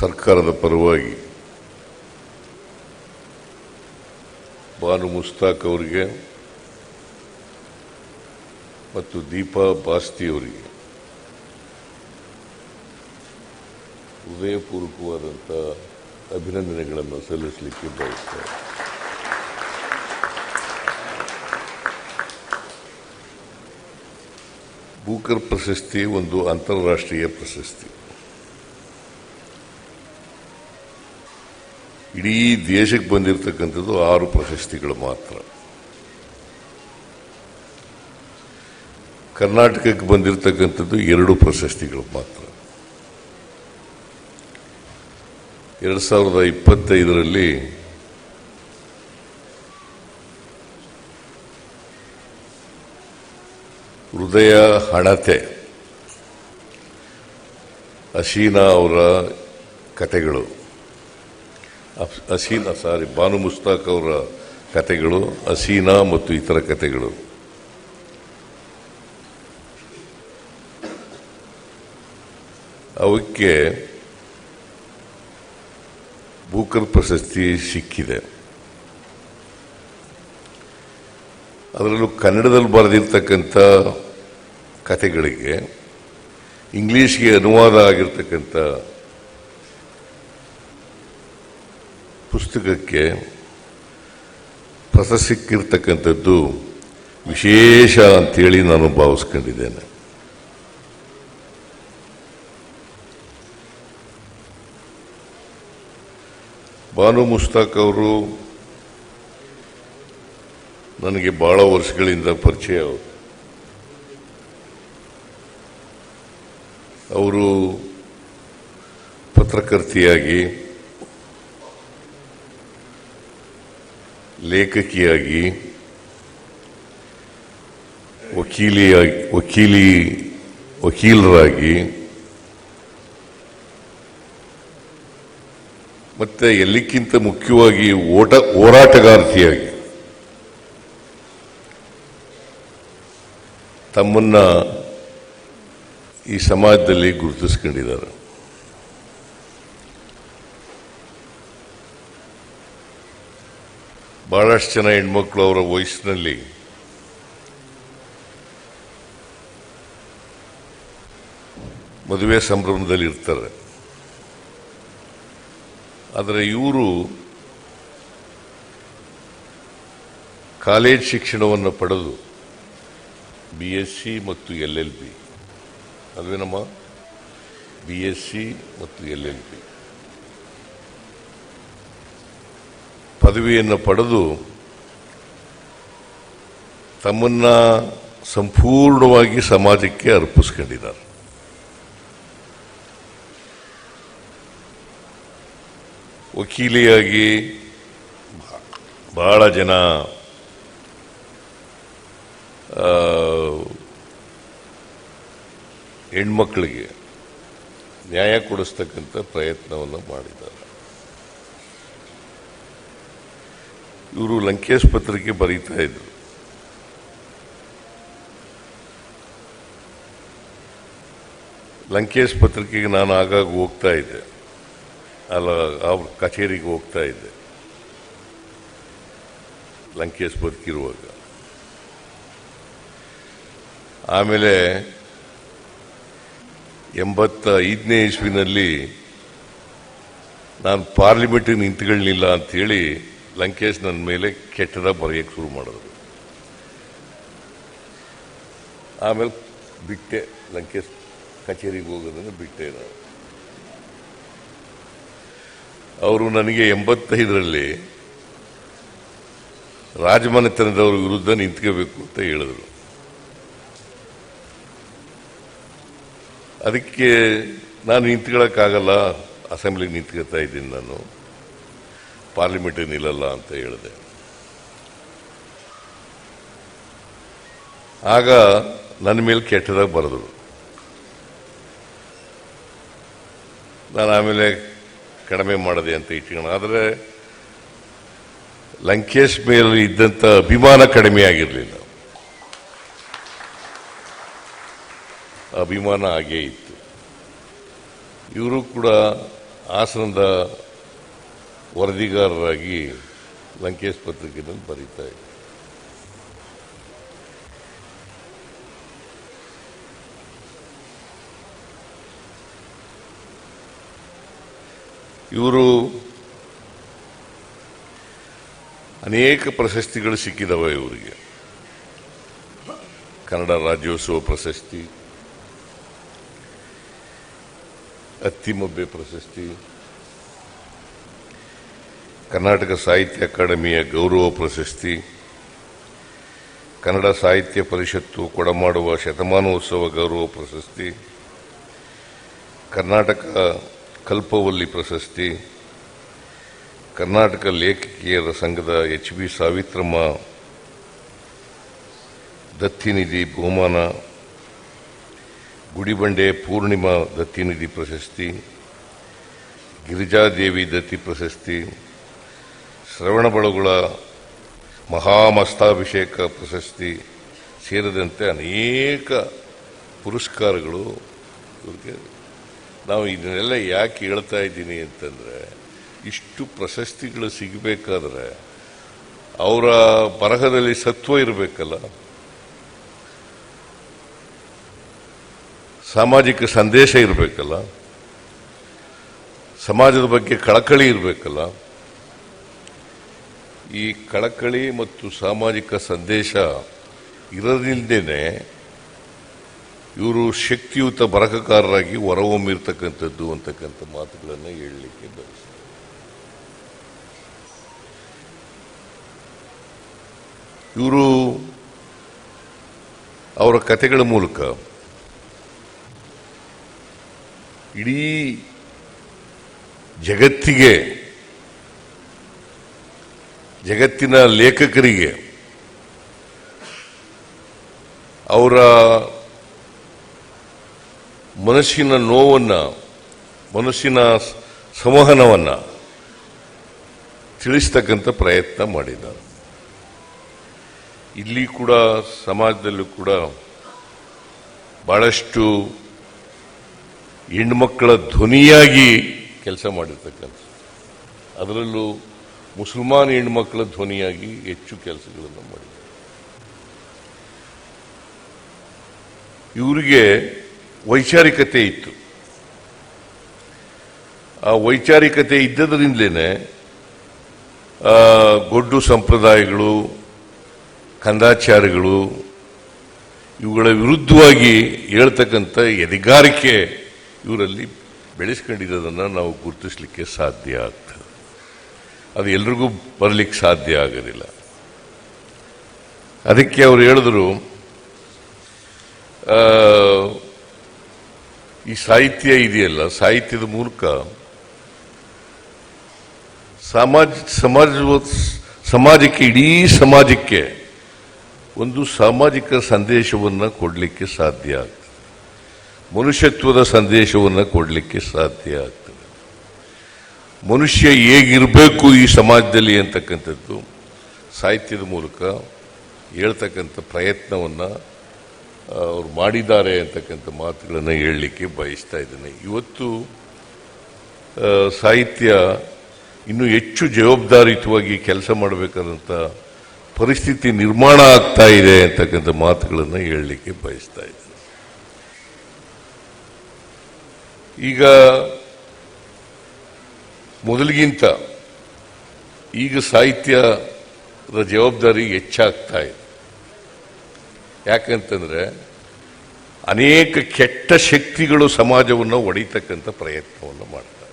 ಸರ್ಕಾರದ ಪರವಾಗಿ ಬಾನು ಮುಸ್ತಾಕ್ ಅವರಿಗೆ ಮತ್ತು ದೀಪಾ ಬಾಸ್ತಿ ಅವರಿಗೆ ಹೃದಯಪೂರ್ವಕವಾದಂಥ ಅಭಿನಂದನೆಗಳನ್ನು ಸಲ್ಲಿಸಲಿಕ್ಕೆ ಬಯಸ್ತಾರೆ ಬೂಕರ್ ಪ್ರಶಸ್ತಿ ಒಂದು ಅಂತಾರಾಷ್ಟ್ರೀಯ ಪ್ರಶಸ್ತಿ. ಇಡೀ ದೇಶಕ್ಕೆ ಬಂದಿರತಕ್ಕಂಥದ್ದು ಆರು ಪ್ರಶಸ್ತಿಗಳು ಮಾತ್ರ. ಕರ್ನಾಟಕಕ್ಕೆ ಬಂದಿರತಕ್ಕಂಥದ್ದು ಎರಡು ಪ್ರಶಸ್ತಿಗಳು ಮಾತ್ರ. ಎರಡು ಸಾವಿರದ ಇಪ್ಪತ್ತೈದರಲ್ಲಿ ಹೃದಯ ಹಣತೆ, ಅಶೀನಾ ಅವರ ಕತೆಗಳು. ಅಫ್- ಅಸೀನಾ ಸಾರಿ, ಬಾನು ಮುಸ್ತಾಕ್ ಅವರ ಕತೆಗಳು, ಅಸೀನಾ ಮತ್ತು ಇತರ ಕತೆಗಳು. ಅವಕ್ಕೆ ಬೂಕರ್ ಪ್ರಶಸ್ತಿ ಸಿಕ್ಕಿದೆ. ಅದರಲ್ಲೂ ಕನ್ನಡದಲ್ಲಿ ಬರೆದಿರ್ತಕ್ಕಂಥ ಕತೆಗಳಿಗೆ ಇಂಗ್ಲೀಷ್ಗೆ ಅನುವಾದ ಆಗಿರ್ತಕ್ಕಂಥ ಪುಸ್ತಕಕ್ಕೆ ಪ್ರಶಸ್ತಿ ಸಿಕ್ಕಿರ್ತಕ್ಕಂಥದ್ದು ವಿಶೇಷ ಅಂಥೇಳಿ ನಾನು ಭಾವಿಸ್ಕೊಂಡಿದ್ದೇನೆ. ಬಾನು ಮುಸ್ತಾಕ್ ಅವರು ನನಗೆ ಬಹಳ ವರ್ಷಗಳಿಂದ ಪರಿಚಯ ಅವರು. ಅವರು ಪತ್ರಕರ್ತೆಯಾಗಿ ಲೇಖಕಿಯಾಗಿ ವಕೀಲಿಯಾಗಿ ವಕೀಲಿ ವಕೀಲರಾಗಿ ಮತ್ತೆ ಎಲ್ಲಕ್ಕಿಂತ ಮುಖ್ಯವಾಗಿ ಓಟ ಹೋರಾಟಗಾರ್ತಿಯಾಗಿ ತಮ್ಮನ್ನ ಈ ಸಮಾಜದಲ್ಲಿ ಗುರುತಿಸ್ಕೊಂಡಿದ್ದಾರೆ. ಬಹಳಷ್ಟು ಜನ ಹೆಣ್ಮಕ್ಳು ಅವರ ವಯಸ್ಸಿನಲ್ಲಿ ಮದುವೆ ಸಂಭ್ರಮದಲ್ಲಿ ಇರ್ತಾರೆ. ಆದರೆ ಇವರು ಕಾಲೇಜ್ ಶಿಕ್ಷಣವನ್ನು ಪಡೆದು ಬಿ ಎಸ್ ಸಿ ಮತ್ತು ಎಲ್ ಎಲ್ ಬಿ ಅಲ್ವೇನಮ್ಮ ಬಿ ಎಸ್ ಸಿ ಮತ್ತು ಎಲ್ ಎಲ್ ಬಿ ಪದವಿಯನ್ನು ಪಡೆದು ತಮ್ಮನ್ನ ಸಂಪೂರ್ಣವಾಗಿ ಸಮಾಜಕ್ಕೆ ಅರ್ಪಿಸ್ಕೊಂಡಿದ್ದಾರೆ. ವಕೀಲಿಯಾಗಿ ಬಹಳ ಜನ ಹೆಣ್ಮಕ್ಳಿಗೆ ನ್ಯಾಯ ಕೊಡಿಸ್ತಕ್ಕಂಥ ಪ್ರಯತ್ನವನ್ನು ಮಾಡಿದ್ದಾರೆ. ಇವರು ಲಂಕೇಶ್ ಪತ್ರಿಕೆ ಬರೀತಾ ಇದ್ರು. ಲಂಕೇಶ್ ಪತ್ರಿಕೆಗೆ ನಾನು ಆಗಾಗ ಹೋಗ್ತಾ ಇದ್ದೆ. ಅಲ್ಲ, ಅವ್ರ ಕಚೇರಿಗೆ ಹೋಗ್ತಾ ಇದ್ದೆ. ಲಂಕೇಶ್ ಬದುಕಿರುವಾಗ ಆಮೇಲೆ ಎಂಬತ್ತ ಐದನೇ ಇಸ್ವಿನಲ್ಲಿ ನಾನು ಪಾರ್ಲಿಮೆಂಟಿಗೆ ನಿಂತ್ಕೊಳ್ಳಲಿಲ್ಲ ಅಂಥೇಳಿ ಲಂಕೇಶ್ ನನ್ನ ಮೇಲೆ ಕೆಟ್ಟದ ಬರೆಯಕ್ಕೆ ಶುರು ಮಾಡಿದ್ರು. ಆಮೇಲೆ ಬಿಟ್ಟೆ, ಲಂಕೇಶ್ ಕಚೇರಿಗೆ ಹೋಗೋದನ್ನು ಬಿಟ್ಟೆ ನಾನು. ಅವರು ನನಗೆ ಎಂಬತ್ತೈದರಲ್ಲಿ ರಾಜಮನೆತನದವ್ರ ವಿರುದ್ಧ ನಿಂತ್ಕೋಬೇಕು ಅಂತ ಹೇಳಿದರು. ಅದಕ್ಕೆ ನಾನು ನಿಂತ್ಕೊಳ್ಳೋಕ್ಕಾಗಲ್ಲ ಅಸೆಂಬ್ಲಿಗೆ ನಿಂತ್ಕೋತಾ ಇದ್ದೀನಿ ನಾನು. ಪಾರ್ಲಿಮೆಂಟಿಗೆ ನಿಲ್ಲಲ್ಲ ಅಂತ ಹೇಳಿದೆ. ಆಗ ನನ್ನ ಮೇಲೆ ಕೆಟ್ಟದಾಗ ಬರೆದರು ನಾನು ಆಮೇಲೆ ಕಡಿಮೆ ಮಾಡಿದೆ ಅಂತ ಇಟ್ಕೊಂಡು. ಆದರೆ ಲಂಕೇಶ್ ಮೇಲೆ ಇದ್ದಂಥ ಅಭಿಮಾನ ಕಡಿಮೆ ಆಗಿರಲಿಲ್ಲ. ಅಭಿಮಾನ ಹಾಗೇ ಇತ್ತು. ಇವರು ಕೂಡ ಹಾಸನದ ವರದಿಗಾರರಾಗಿ ಲಂಕೇಶ್ ಪತ್ರಿಕೆಯನ್ನು ಬರೀತಾ ಇದ್ದೆ. ಇವರು ಅನೇಕ ಪ್ರಶಸ್ತಿಗಳು ಸಿಕ್ಕಿದವೆ ಇವರಿಗೆ. ಕನ್ನಡ ರಾಜ್ಯೋತ್ಸವ ಪ್ರಶಸ್ತಿ, ಅತ್ತಿಮೊಬ್ಬೆ ಪ್ರಶಸ್ತಿ ಕರ್ನಾಟಕ ಸಾಹಿತ್ಯ ಅಕಾಡೆಮಿಯ ಗೌರವ ಪ್ರಶಸ್ತಿ, ಕನ್ನಡ ಸಾಹಿತ್ಯ ಪರಿಷತ್ತು ಕೊಡಮಾಡುವ ಶತಮಾನೋತ್ಸವ ಗೌರವ ಪ್ರಶಸ್ತಿ, ಕರ್ನಾಟಕ ಕಲ್ಪವಲ್ಲಿ ಪ್ರಶಸ್ತಿ, ಕರ್ನಾಟಕ ಲೇಖಕಿಯರ ಸಂಘದ ಎಚ್ ಬಿ ಸಾವಿತ್ರಮ್ಮ, ದತ್ತಿನಿಧಿ ಬಹುಮಾನ, ಗುಡಿಬಂಡೆ ಪೂರ್ಣಿಮಾ ದತ್ತಿನಿಧಿ ಪ್ರಶಸ್ತಿ, ಗಿರಿಜಾದೇವಿ ದತ್ತಿ ಪ್ರಶಸ್ತಿ ಶ್ರವಣಬಳಗುಳ ಮಹಾಮಸ್ತಾಭಿಷೇಕ ಪ್ರಶಸ್ತಿ ಸೇರಿದಂತೆ ಅನೇಕ ಪುರಸ್ಕಾರಗಳು ಇವ್ರಿಗೆ. ನಾವು ಇದನ್ನೆಲ್ಲ ಯಾಕೆ ಹೇಳ್ತಾ ಇದ್ದೀನಿ ಅಂತಂದರೆ, ಇಷ್ಟು ಪ್ರಶಸ್ತಿಗಳು ಸಿಗಬೇಕಾದ್ರೆ ಅವರ ಬರಹದಲ್ಲಿ ಸತ್ವ ಇರಬೇಕಲ್ಲ. ಸಾಮಾಜಿಕ ಸಂದೇಶ ಇರಬೇಕಲ್ಲ. ಸಮಾಜದ ಬಗ್ಗೆ ಕಳಕಳಿ ಇರಬೇಕಲ್ಲ. ಈ ಕಳಕಳಿ ಮತ್ತು ಸಾಮಾಜಿಕ ಸಂದೇಶ ಇರೋದ್ರಿಂದೇನೆ ಇವರು ಶಕ್ತಿಯುತ ಬರಹಕಾರರಾಗಿ ಹೊರಹೊಮ್ಮಿರ್ತಕ್ಕಂಥದ್ದು ಅಂತಕ್ಕಂಥ ಮಾತುಗಳನ್ನು ಹೇಳಲಿಕ್ಕೆ ಬಯಸ್ತಾರೆ ಇವರು ಅವರ ಕಥೆಗಳ ಮೂಲಕ ಇಡೀ ಜಗತ್ತಿಗೆ ಜಗತ್ತಿನ ಲೇಖಕರಿಗೆ, ಅವರ ಮನಸ್ಸಿನ ನೋವನ್ನ, ಮನಸ್ಸಿನ ಸಂವಹನವನ್ನು ತಿಳಿಸ್ತಕ್ಕಂಥ ಪ್ರಯತ್ನ ಮಾಡಿದ. ಇಲ್ಲಿ ಕೂಡ, ಸಮಾಜದಲ್ಲೂ ಕೂಡ ಬಹಳಷ್ಟು ಹೆಣ್ಮಕ್ಕಳ ಧ್ವನಿಯಾಗಿ ಕೆಲಸ ಮಾಡಿರ್ತಕ್ಕಂಥ ಅದರಲ್ಲೂ ಮುಸಲ್ಮಾನ್ ಹೆಣ್ಮಕ್ಳ ಧ್ವನಿಯಾಗಿ ಹೆಚ್ಚು ಕೆಲಸಗಳನ್ನು ಮಾಡಿದ್ದಾರೆ ಇವರಿಗೆ ವೈಚಾರಿಕತೆ ಇತ್ತು. ಆ ವೈಚಾರಿಕತೆ ಇದ್ದದರಿಂದಲೇ ಗೊಡ್ಡು ಸಂಪ್ರದಾಯಗಳು, ಕಂದಾಚಾರಗಳು, ಇವುಗಳ ವಿರುದ್ಧವಾಗಿ ಹೇಳ್ತಕ್ಕಂಥ ಎದೆಗಾರಿಕೆ ಇವರಲ್ಲಿ ಬೆಳೆಸ್ಕೊಂಡಿರೋದನ್ನು ನಾವು ಗುರುತಿಸಲಿಕ್ಕೆ ಸಾಧ್ಯ ಅದು ಎಲ್ರಿಗೂ ಬರಲಿಕ್ಕೆ ಸಾಧ್ಯ ಆಗೋದಿಲ್ಲ. ಅದಕ್ಕೆ ಅವರು ಹೇಳಿದ್ರು ಈ ಸಾಹಿತ್ಯ ಇದೆಯಲ್ಲ, ಸಾಹಿತ್ಯದ ಮೂಲಕ ಸಮಾಜ ಸಮಾಜ, ಸಮಾಜಕ್ಕೆ, ಇಡೀ ಸಮಾಜಕ್ಕೆ ಒಂದು ಸಾಮಾಜಿಕ ಸಂದೇಶವನ್ನು ಕೊಡಲಿಕ್ಕೆ ಸಾಧ್ಯ ಆಗ್ತದೆ. ಮನುಷ್ಯತ್ವದ ಸಂದೇಶವನ್ನು ಕೊಡಲಿಕ್ಕೆ ಸಾಧ್ಯ ಆಗ್ತದೆ. ಮನುಷ್ಯ ಹೇಗಿರಬೇಕು ಈ ಸಮಾಜದಲ್ಲಿ ಅಂತಕ್ಕಂಥದ್ದು ಸಾಹಿತ್ಯದ ಮೂಲಕ ಹೇಳ್ತಕ್ಕಂಥ ಪ್ರಯತ್ನವನ್ನು ಅವ್ರು ಮಾಡಿದ್ದಾರೆ ಅಂತಕ್ಕಂಥ ಮಾತುಗಳನ್ನು ಹೇಳಲಿಕ್ಕೆ ಬಯಸ್ತಾ ಇದ್ದೇನೆ. ಇವತ್ತು ಸಾಹಿತ್ಯ ಇನ್ನೂ ಹೆಚ್ಚು ಜವಾಬ್ದಾರಿಯುತವಾಗಿ ಕೆಲಸ ಮಾಡಬೇಕಾದಂಥ ಪರಿಸ್ಥಿತಿ ನಿರ್ಮಾಣ ಆಗ್ತಾ ಇದೆ ಅಂತಕ್ಕಂಥ ಮಾತುಗಳನ್ನು ಹೇಳಲಿಕ್ಕೆ ಬಯಸ್ತಾ ಇದ್ದೇನೆ. ಈಗ ಮೊದಲಿಗಿಂತ ಈಗ ಸಾಹಿತ್ಯದ ಜವಾಬ್ದಾರಿ ಹೆಚ್ಚಾಗ್ತಾ ಇದೆ. ಯಾಕಂತಂದ್ರೆ ಅನೇಕ ಕೆಟ್ಟ ಶಕ್ತಿಗಳು ಸಮಾಜವನ್ನು ಒಡೆಯತಕ್ಕಂಥ ಪ್ರಯತ್ನವನ್ನು ಮಾಡ್ತಾರೆ.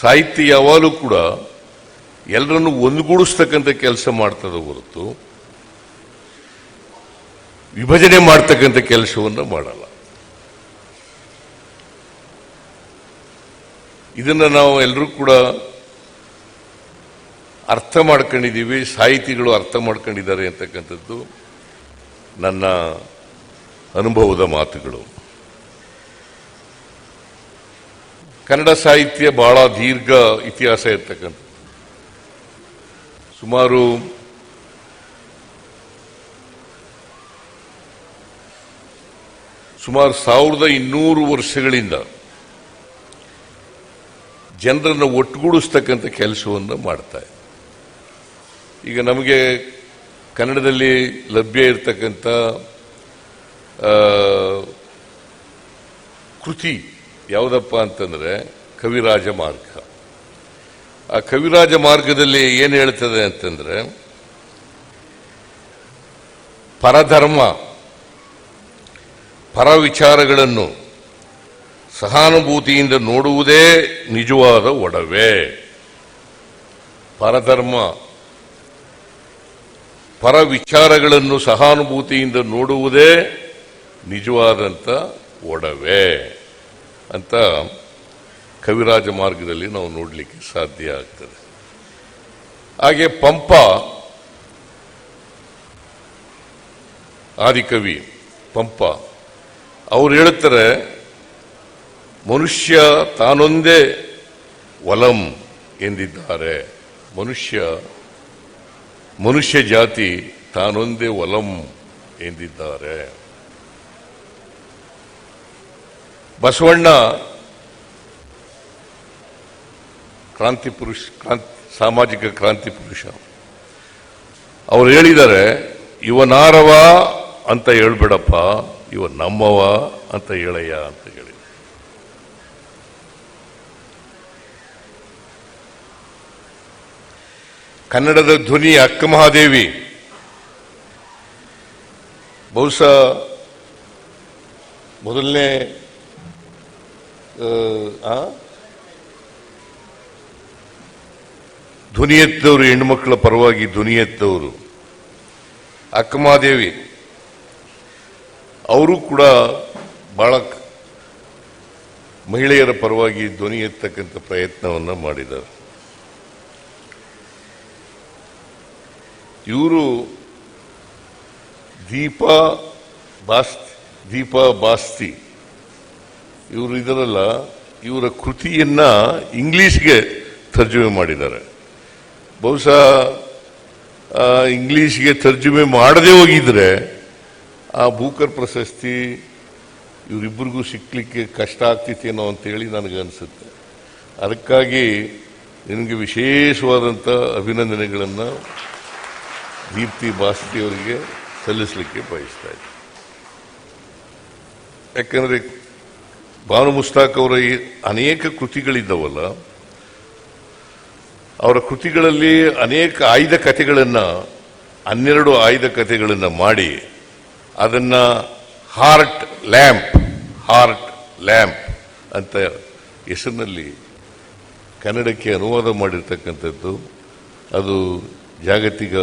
ಸಾಹಿತ್ಯ ಯಾವಾಗಲೂ ಕೂಡ ಎಲ್ಲರನ್ನು ಒಂದುಗೂಡಿಸ್ತಕ್ಕಂಥ ಕೆಲಸ ಮಾಡ್ತದೆ ಹೊರತು ವಿಭಜನೆ ಮಾಡ್ತಕ್ಕಂಥ ಕೆಲಸವನ್ನು ಮಾಡಲ್ಲ. ಇದನ್ನು ನಾವು ಎಲ್ಲರೂ ಕೂಡ ಅರ್ಥ ಮಾಡ್ಕೊಂಡಿದ್ದೀವಿ, ಸಾಹಿತಿಗಳು ಅರ್ಥ ಮಾಡ್ಕೊಂಡಿದ್ದಾರೆ ಅಂತಕ್ಕಂಥದ್ದು ನನ್ನ ಅನುಭವದ ಮಾತುಗಳು. ಕನ್ನಡ ಸಾಹಿತ್ಯ ಬಹಳ ದೀರ್ಘ ಇತಿಹಾಸ ಇರ್ತಕ್ಕಂಥದ್ದು. ಸುಮಾರು ಸುಮಾರು ಸಾವಿರದ ಇನ್ನೂರು ವರ್ಷಗಳಿಂದ ಜನರನ್ನು ಒಟ್ಟುಗೂಡಿಸ್ತಕ್ಕಂಥ ಕೆಲಸವನ್ನು ಮಾಡ್ತಾ ಇದೆ. ಈಗ ನಮಗೆ ಕನ್ನಡದಲ್ಲಿ ಲಭ್ಯ ಇರತಕ್ಕಂಥ ಕೃತಿ ಯಾವುದಪ್ಪ ಅಂತಂದರೆ ಕವಿರಾಜ ಮಾರ್ಗ. ಆ ಕವಿರಾಜ ಮಾರ್ಗದಲ್ಲಿ ಏನು ಹೇಳ್ತದೆ ಅಂತಂದರೆ, ಪರಧರ್ಮ ಪರ ವಿಚಾರಗಳನ್ನು ಸಹಾನುಭೂತಿಯಿಂದ ನೋಡುವುದೇ ನಿಜವಾದ ಒಡವೆ. ಪರಧರ್ಮ. ಪರ ವಿಚಾರಗಳನ್ನು ಸಹಾನುಭೂತಿಯಿಂದ ನೋಡುವುದೇ ನಿಜವಾದಂಥ ಒಡವೆ. ಅಂತ ಕವಿರಾಜ ಮಾರ್ಗದಲ್ಲಿ ನಾವು ನೋಡಲಿಕ್ಕೆ ಸಾಧ್ಯ ಆಗ್ತದೆ. ಹಾಗೆ ಪಂಪ. ಆದಿಕವಿ ಪಂಪ. ಅವ್ರು ಹೇಳ್ತಾರೆ ಮನುಷ್ಯ ತಾನೊಂದೇ ಒಲಂ ಎಂದಿದ್ದಾರೆ. ಮನುಷ್ಯ ಮನುಷ್ಯ ಜಾತಿ ತಾನೊಂದೇ ಒಲಂ ಎಂದಿದ್ದಾರೆ. ಬಸವಣ್ಣ ಕ್ರಾಂತಿ ಪುರುಷ, ಕ್ರಾಂತಿ, ಸಾಮಾಜಿಕ ಕ್ರಾಂತಿ ಪುರುಷ. ಅವ್ರು ಹೇಳಿದ್ದಾರೆ, ಇವನಾರವ ಅಂತ ಹೇಳ್ಬೇಡಪ್ಪ, ಇವ ನಮ್ಮವ ಅಂತ ಹೇಳಯ್ಯ ಅಂತ ಹೇಳಿ ಕನ್ನಡದ ಧ್ವನಿ ಅಕ್ಕ ಮಹಾದೇವಿ. ಬಹುಶಃ ಮೊದಲನೇ ಧ್ವನಿ ಎತ್ತವರು ಹೆಣ್ಣುಮಕ್ಕಳ ಪರವಾಗಿ ಧ್ವನಿ ಎತ್ತವರು ಅಕ್ಕಮಹಾದೇವಿ ಅವರು ಕೂಡ ಬಹಳ ಮಹಿಳೆಯರ ಪರವಾಗಿ ಧ್ವನಿ ಎತ್ತಕ್ಕಂಥ ಪ್ರಯತ್ನವನ್ನ ಮಾಡಿದ್ದಾರೆ. ಇವರು ದೀಪ ಬಾಸ್ತಿ ದೀಪ ಬಾಸ್ತಿ. ಇವರು ಇದರಲ್ಲ, ಇವರ ಕೃತಿಯನ್ನ ಇಂಗ್ಲಿಷ್ಗೆ ತರ್ಜುಮೆ ಮಾಡಿದ್ದಾರೆ. ಬಹುಶಃ ಇಂಗ್ಲೀಷ್ಗೆ ತರ್ಜುಮೆ ಮಾಡದೇ ಹೋಗಿದ್ರೆ, ಆ ಬೂಕರ್ ಪ್ರಶಸ್ತಿ ಇವರಿಬ್ಬರಿಗೂ ಸಿಕ್ಕಲಿಕ್ಕೆ ಕಷ್ಟ ಆಗ್ತಿತ್ತೇನೋ ಅಂತೇಳಿ ನನಗೆ ಅನಿಸುತ್ತೆ. ಅದಕ್ಕಾಗಿ ನಿನಗೆ ವಿಶೇಷವಾದಂಥ ಅಭಿನಂದನೆಗಳನ್ನು ದೀಪ್ತಿ ಬಾಸ್ತಿ ಅವರಿಗೆ ಸಲ್ಲಿಸಲಿಕ್ಕೆ ಬಯಸ್ತಾ ಇದ್ದೆ. ಯಾಕೆಂದರೆ ಭಾನು ಮುಸ್ತಾಕ್ ಅವರ ಈ ಅನೇಕ ಕೃತಿಗಳಿದ್ದವಲ್ಲ, ಅವರ ಕೃತಿಗಳಲ್ಲಿ ಅನೇಕ ಆಯ್ದ ಕಥೆಗಳನ್ನು, ಹನ್ನೆರಡು ಆಯ್ದ ಕಥೆಗಳನ್ನು ಮಾಡಿ, ಅದನ್ನು ಹಾರ್ಟ್ ಲ್ಯಾಂಪ್ ಹಾರ್ಟ್ ಲ್ಯಾಂಪ್ ಅಂತ ಹೆಸರಿನಲ್ಲಿ ಕನ್ನಡಕ್ಕೆ ಅನುವಾದ ಮಾಡಿರ್ತಕ್ಕಂಥದ್ದು. ಅದು ಜಾಗತಿಕ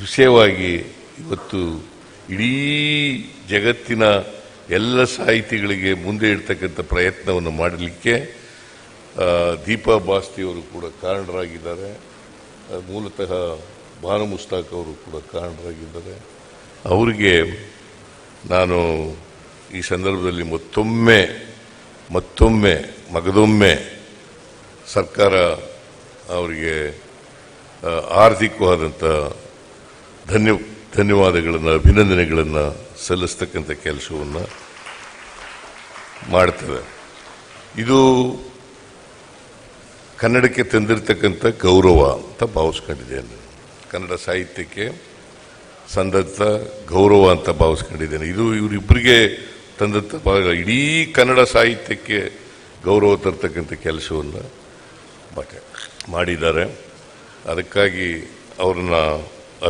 ವಿಷಯವಾಗಿ ಇವತ್ತು ಇಡೀ ಜಗತ್ತಿನ ಎಲ್ಲ ಸಾಹಿತಿಗಳಿಗೆ ಮುಂದೆ ಇಡ್ತಕ್ಕಂಥ ಪ್ರಯತ್ನವನ್ನು ಮಾಡಲಿಕ್ಕೆ ದೀಪಾ ಬಾಸ್ತಿ ಅವರು ಕೂಡ ಕಾರಣರಾಗಿದ್ದಾರೆ. ಮೂಲತಃ ಭಾನು ಮುಸ್ತಾಕ್ ಅವರು ಕೂಡ ಕಾರಣರಾಗಿದ್ದಾರೆ. ಅವರಿಗೆ ನಾನು ಈ ಸಂದರ್ಭದಲ್ಲಿ ಮತ್ತೊಮ್ಮೆ ಮತ್ತೊಮ್ಮೆ, ಮಗದೊಮ್ಮೆ ಸರ್ಕಾರ ಅವರಿಗೆ ಆರ್ಥಿಕವಾದಂಥ ಧನ್ಯ ಧನ್ಯವಾದಗಳನ್ನು, ಅಭಿನಂದನೆಗಳನ್ನು ಸಲ್ಲಿಸ್ತಕ್ಕಂಥ ಕೆಲಸವನ್ನು ಮಾಡ್ತದೆ ಇದು ಕನ್ನಡಕ್ಕೆ ತಂದಿರತಕ್ಕಂಥ ಗೌರವ ಅಂತ ಭಾವಿಸ್ಕೊಂಡಿದ್ದೇನೆ ಕನ್ನಡ ಸಾಹಿತ್ಯಕ್ಕೆ ಸಂದತ್ತ ಗೌರವ ಅಂತ ಭಾವಿಸ್ಕೊಂಡಿದ್ದೇನೆ ಇದು ಇವರಿಬ್ಬರಿಗೆ ತಂದಂಥ ಇಡೀ ಕನ್ನಡ ಸಾಹಿತ್ಯಕ್ಕೆ ಗೌರವ ತರ್ತಕ್ಕಂಥ ಕೆಲಸವನ್ನು ಬಟ್ಟೆ ಮಾಡಿದ್ದಾರೆ. ಅದಕ್ಕಾಗಿ ಅವ್ರನ್ನ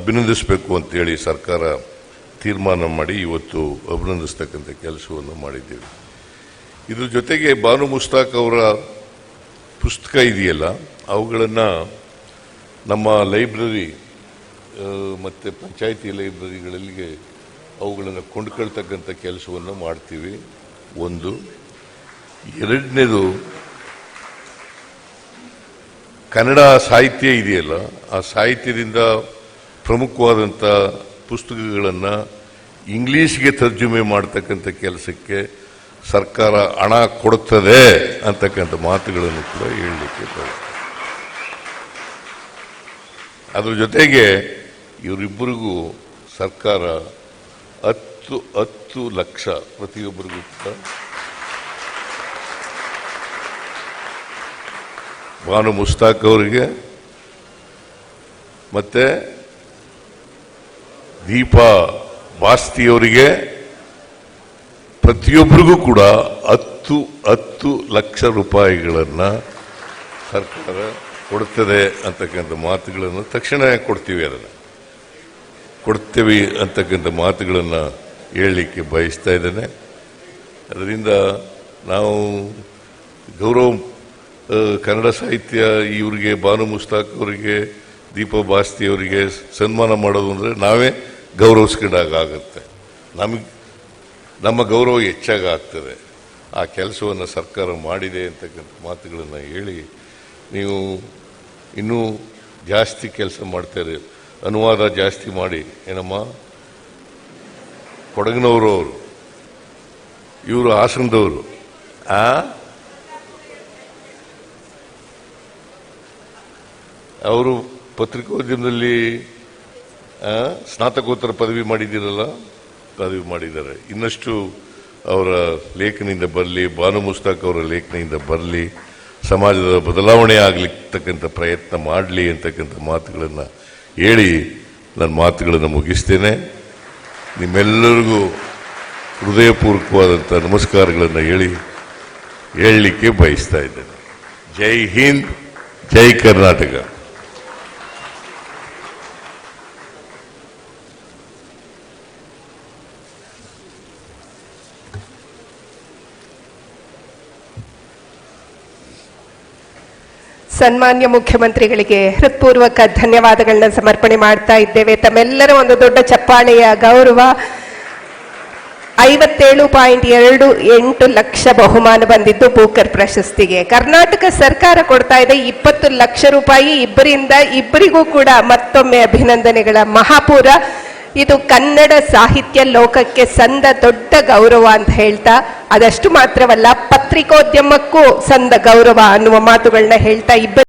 ಅಭಿನಂದಿಸಬೇಕು ಅಂತೇಳಿ ಸರ್ಕಾರ ತೀರ್ಮಾನ ಮಾಡಿ ಇವತ್ತು ಅಭಿನಂದಿಸ್ತಕ್ಕಂಥ ಕೆಲಸವನ್ನು ಮಾಡಿದ್ದೇವೆ. ಇದ್ರ ಜೊತೆಗೆ ಬಾನು ಮುಸ್ತಾಕ್ ಅವರ ಪುಸ್ತಕ ಇದೆಯಲ್ಲ, ಅವುಗಳನ್ನು ನಮ್ಮ ಲೈಬ್ರರಿ ಮತ್ತು ಪಂಚಾಯಿತಿ ಲೈಬ್ರರಿಗಳಿಗೆ ಅವುಗಳನ್ನು ಕೊಂಡ್ಕೊಳ್ತಕ್ಕಂಥ ಕೆಲಸವನ್ನು ಮಾಡ್ತೀವಿ. ಒಂದು. ಎರಡನೇದು ಕನ್ನಡ ಸಾಹಿತ್ಯ ಇದೆಯಲ್ಲ, ಆ ಸಾಹಿತ್ಯದಿಂದ ಪ್ರಮುಖವಾದಂಥ ಪುಸ್ತಕಗಳನ್ನು ಇಂಗ್ಲೀಷ್ಗೆ ತರ್ಜುಮೆ ಮಾಡ್ತಕ್ಕಂಥ ಕೆಲಸಕ್ಕೆ ಸರ್ಕಾರ ಹಣ ಕೊಡುತ್ತದೆ ಅಂತಕ್ಕಂಥ ಮಾತುಗಳನ್ನು ಕೂಡ ಹೇಳಲಿಕ್ಕೆ ಅದರ ಜೊತೆಗೆ ಇವರಿಬ್ಬರಿಗೂ ಸರ್ಕಾರ ಹತ್ತು ಹತ್ತು ಲಕ್ಷ ಪ್ರತಿಯೊಬ್ಬರಿಗೂ ಕೂಡ ಭಾನು ಮುಸ್ತಾಕ್ ಅವರಿಗೆ, ಮತ್ತೆ ದೀಪಾ ಬಾಸ್ತಿಯವರಿಗೆ ಪ್ರತಿಯೊಬ್ಬರಿಗೂ ಕೂಡ ಹತ್ತು ಹತ್ತು ಲಕ್ಷ ರೂಪಾಯಿಗಳನ್ನು ಸರ್ಕಾರ ಕೊಡ್ತದೆ ಅಂತಕ್ಕಂಥ ಮಾತುಗಳನ್ನು ತಕ್ಷಣ ಕೊಡ್ತೀವಿ ಅದನ್ನು. ಕೊಡ್ತೀವಿ ಅಂತಕ್ಕಂಥ ಮಾತುಗಳನ್ನು ಹೇಳಲಿಕ್ಕೆ ಬಯಸ್ತಾ ಇದ್ದೇನೆ. ಅದರಿಂದ ನಾವು ಗೌರವ ಕನ್ನಡ ಸಾಹಿತ್ಯ ಇವರಿಗೆ ಬಾನು ಮುಸ್ತಾಕ್ ಅವರಿಗೆ, ದೀಪ ಬಾಸ್ತಿ ಅವರಿಗೆ ಸನ್ಮಾನ ಮಾಡೋದು ಅಂದರೆ ನಾವೇ ಗೌರವಿಸ್ಕೊಂಡಾಗ ಆಗುತ್ತೆ. ನಮಗೆ, ನಮ್ಮ ಗೌರವ ಹೆಚ್ಚಾಗ ಆಗ್ತದೆ. ಆ ಕೆಲಸವನ್ನು ಸರ್ಕಾರ ಮಾಡಿದೆ ಅಂತಕ್ಕಂಥ ಮಾತುಗಳನ್ನು ಹೇಳಿ, ನೀವು ಇನ್ನೂ ಜಾಸ್ತಿ ಕೆಲಸ ಮಾಡ್ತಾರೆ ಅನುವಾದ ಜಾಸ್ತಿ ಮಾಡಿ. ಏನಮ್ಮ? ಕೊಡಗಿನವರು ಅವರು. ಇವರು ಹಾಸನದವರು. ಆ? ಅವರು ಪತ್ರಿಕೋದ್ಯಮದಲ್ಲಿ ಸ್ನಾತಕೋತ್ತರ ಪದವಿ ಮಾಡಿದ್ದೀರಲ್ಲ? ಪದವಿ ಮಾಡಿದ್ದಾರೆ. ಇನ್ನಷ್ಟು ಅವರ ಲೇಖನದಿಂದ ಬರಲಿ ಬಾನು ಮುಸ್ತಾಕ್ ಅವರ ಲೇಖನದಿಂದ ಬರಲಿ, ಸಮಾಜದ ಬದಲಾವಣೆ ಆಗಲಿಕ್ಕಂಥ ಪ್ರಯತ್ನ ಮಾಡಲಿ ಅಂತಕ್ಕಂಥ ಮಾತುಗಳನ್ನು ಹೇಳಿ ನನ್ನ ಮಾತುಗಳನ್ನು ಮುಗಿಸ್ತೇನೆ. ನಿಮ್ಮೆಲ್ಲರಿಗೂ ಹೃದಯಪೂರ್ವಕವಾದಂಥ ನಮಸ್ಕಾರಗಳನ್ನು ಹೇಳಿ, ಹೇಳಲಿಕ್ಕೆ ಬಯಸ್ತಾ ಇದ್ದೇನೆ. ಜೈ ಹಿಂದ್, ಜೈ ಕರ್ನಾಟಕ. ಸನ್ಮಾನ್ಯ ಮುಖ್ಯಮಂತ್ರಿಗಳಿಗೆ ಹೃತ್ಪೂರ್ವಕ ಧನ್ಯವಾದಗಳನ್ನ ಸಮರ್ಪಣೆ ಮಾಡ್ತಾ ಇದ್ದೇವೆ. ತಮ್ಮೆಲ್ಲರ ಒಂದು ದೊಡ್ಡ ಚಪ್ಪಾಳೆಯ ಗೌರವ. ಐವತ್ತೇಳು ಪಾಯಿಂಟ್ ಎರಡು ಎಂಟು ಲಕ್ಷ ಬಹುಮಾನ ಬಂದಿದ್ದು ಬೂಕರ್ ಪ್ರಶಸ್ತಿಗೆ. ಕರ್ನಾಟಕ ಸರ್ಕಾರ ಕೊಡ್ತಾ ಇದೆ ಇಪ್ಪತ್ತು ಲಕ್ಷ ರೂಪಾಯಿ. ಇಬ್ಬರಿಂದ ಇಬ್ಬರಿಗೂ ಕೂಡ ಮತ್ತೊಮ್ಮೆ ಅಭಿನಂದನೆಗಳ ಮಹಾಪೂರ. ಇದು ಕನ್ನಡ ಸಾಹಿತ್ಯ ಲೋಕಕ್ಕೆ ಸಂದ ದೊಡ್ಡ ಗೌರವ ಅಂತ ಹೇಳ್ತಾ, ಅದಷ್ಟು ಮಾತ್ರವಲ್ಲ, ಪತ್ರಿಕೋದ್ಯಮಕ್ಕೂ ಸಂದ ಗೌರವ ಅನ್ನುವ ಮಾತುಗಳನ್ನ ಹೇಳ್ತಾ ಇಬ್ಬರು